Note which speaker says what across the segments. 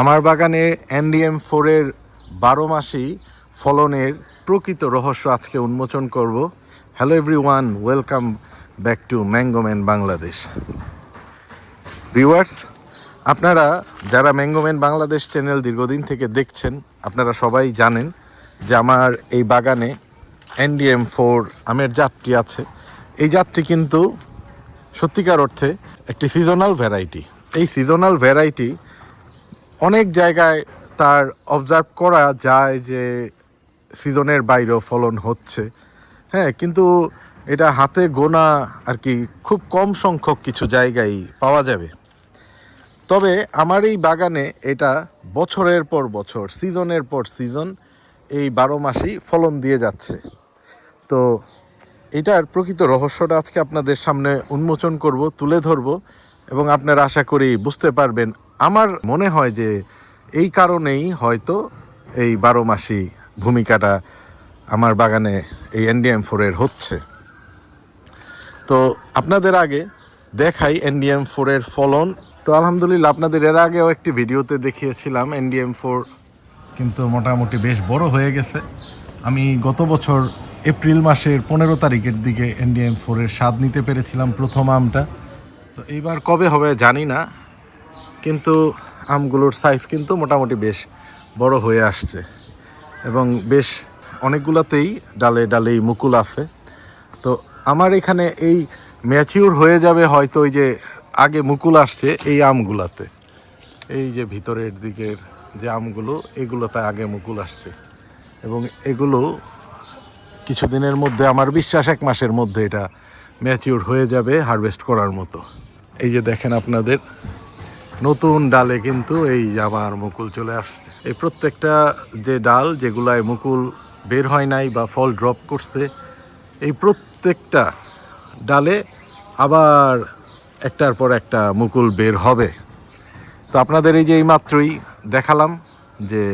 Speaker 1: আমার বাগানে এনডিএম ফোরের বারো মাসি ফলনের প্রকৃত রহস্য আজকে উন্মোচন করব। Hello everyone welcome back to Mangoman Bangladesh viewers আপনারা যারা ম্যাঙ্গোম্যান বাংলাদেশ চ্যানেল দীর্ঘদিন থেকে দেখছেন, আপনারা সবাই জানেন যে আমার এই বাগানে এনডিএম ফোর আমের জাতটি আছে। এই জাতটি কিন্তু সত্যিকার অর্থে একটি সিজনাল ভ্যারাইটি এই সিজনাল ভ্যারাইটি অনেক জায়গায় তার অবজার্ভ করা যায় যে সিজনের বাইরেও ফলন হচ্ছে। হ্যাঁ কিন্তু এটা হাতে গোনা আর কি খুব কম সংখ্যক কিছু জায়গায় পাওয়া যাবে। তবে আমার এই বাগানে এটা বছরের পর বছর, সিজনের পর সিজন এই বারো মাসই ফলন দিয়ে যাচ্ছে। তো এটার প্রকৃত রহস্যটা আজকে আপনাদের সামনে উন্মোচন করব, তুলে ধরব এবং আপনারা আশা করি বুঝতে পারবেন আমার মনে হয় যে এই কারণেই হয়তো এই বারো মাসি ভূমিকাটা আমার বাগানে এই এনডিএম ফোরের হচ্ছে। তো আপনাদের আগে দেখাই এনডিএম ফোরের ফলন। তো আলহামদুলিল্লাহ আপনাদের এর আগেও একটি ভিডিওতে দেখিয়েছিলাম এনডিএম ফোর কিন্তু মোটামুটি বেশ বড় হয়ে গেছে। আমি গত বছর এপ্রিল মাসের পনেরো তারিখের দিকে এনডিএম ফোরের স্বাদ নিতে পেরেছিলাম প্রথম আমটা। তো এইবার কবে হবে জানি না। কিন্তু আমগুলোর সাইজ কিন্তু মোটামুটি বেশ বড় হয়ে আসছে। এবং বেশ অনেকগুলোতেই ডালে ডালেই মুকুল আছে। তো আমার এখানে এই ম্যাচিউর হয়ে যাবে হয়তো ওই যে আগে মুকুল আসছে এই আমগুলাতে। এই যে ভিতরের দিকের যে আমগুলো, এগুলোতে আগে মুকুল আসছে। এবং এগুলো কিছুদিনের মধ্যে, আমার বিশ্বাস এক মাসের মধ্যে এটা ম্যাচিউর হয়ে যাবে হারভেস্ট করার মতো। এই যে দেখেন আপনাদের নতুন ডালে কিন্তু এই আবার মুকুল চলে আসছে। এই প্রত্যেকটা যে ডাল যেগুলায় মুকুল বের হয় নাই বা ফল ড্রপ করছে, এই প্রত্যেকটা ডালে আবার একটার পর একটা মুকুল বের হবে। তো আপনাদের এই যে এই মাত্রই দেখালাম যে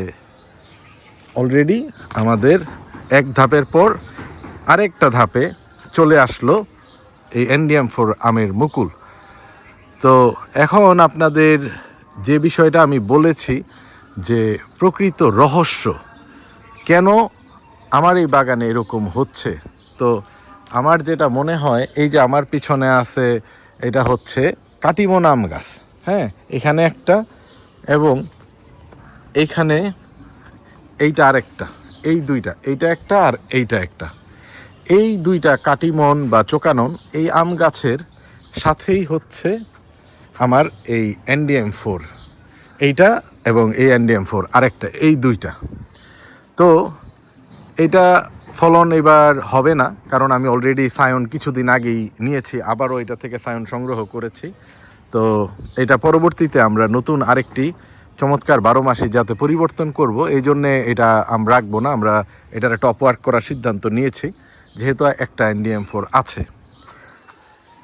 Speaker 1: অলরেডি আমাদের এক ধাপের পর আরেকটা ধাপে চলে আসলো এই এনডিএম ফোর আমের মুকুল। তো এখন আপনাদের যে বিষয়টা আমি বলেছি যে প্রকৃত রহস্য, কেন আমার এই বাগানে এরকম হচ্ছে? তো আমার যেটা মনে হয়, এই যে আমার পিছনে আছে, এটা হচ্ছে কাটিমন আম গাছ। হ্যাঁ এখানে একটা এবং এইখানে এইটা আরেকটা, এই দুইটা, এইটা একটা আর এইটা একটা। এই দুইটা কাটিমন বা চোকানন, এই আম গাছের সাথেই হচ্ছে আমার এই এনডিএম ফোর এইটা এবং এই এনডিএম ফোর আরেকটা, এই দুইটা। তো এটা ফলন এবার হবে না, কারণ আমি অলরেডি সায়ন কিছুদিন আগেই নিয়েছি, আবারও এটা থেকে সায়ন সংগ্রহ করেছি। তো এটা পরবর্তীতে আমরা নতুন আরেকটি চমৎকার বারো মাসে যাতে পরিবর্তন করব, এই জন্যে এটা আমরা রাখব না, আমরা এটার টপ ওয়ার্ক করার সিদ্ধান্ত নিয়েছি, যেহেতু একটা এনডিএম ফোর আছে।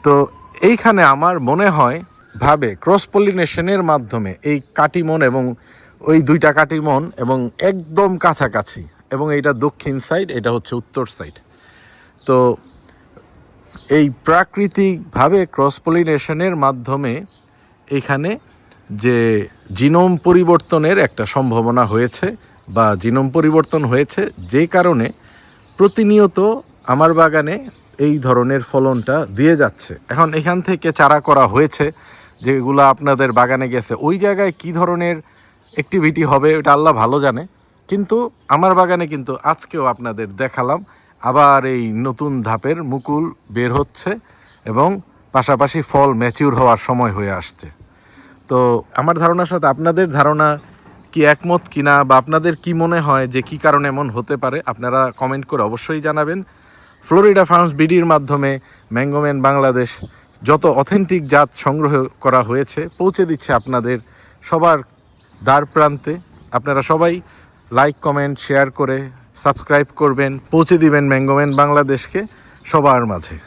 Speaker 1: তো এইখানে আমার মনে হয় ভাবে ক্রস পলিনেশনের মাধ্যমে এই কাটিমন এবং ওই দুইটা কাটিমন এবং একদম কাছাকাছি এবং এটা দক্ষিণ সাইড এটা হচ্ছে উত্তর সাইড তো এই প্রাকৃতিকভাবে ক্রস পলিনেশনের মাধ্যমে এখানে যে জিনোম পরিবর্তনের একটা সম্ভাবনা হয়েছে বা জিনোম পরিবর্তন হয়েছে যে কারণে প্রতিনিয়ত আমার বাগানে এই ধরনের ফলনটা দিয়ে যাচ্ছে। এখন এখান থেকে চারা করা হয়েছে যেগুলো আপনাদের বাগানে গেছে, ওই জায়গায় কি ধরনের অ্যাক্টিভিটি হবে ওটা আল্লাহ ভালো জানে। কিন্তু আমার বাগানে কিন্তু আজকেও আপনাদের দেখালাম, আবার এই নতুন ধাপের মুকুল বের হচ্ছে এবং পাশাপাশি ফল ম্যাচিউর হওয়ার সময় হয়ে আসছে। তো আমার ধারণার সাথে আপনাদের ধারণা কি একমত কিনা বা আপনাদের কি মনে হয় যে কি কারণে এমন হতে পারে, আপনারা কমেন্ট করে অবশ্যই জানাবেন। ফ্লোরিডা ফার্মস বিডির মাধ্যমে ম্যাঙ্গোম্যান বাংলাদেশ যত অথেন্টিক জাত সংগ্রহ করা হয়েছে, পৌঁছে দিচ্ছে আপনাদের সবার দ্বার প্রান্তে। আপনারা সবাই লাইক কমেন্ট শেয়ার করে সাবস্ক্রাইব করবেন, পৌঁছে দিবেন ম্যাঙ্গোম্যান বাংলাদেশকে সবার মাঝে।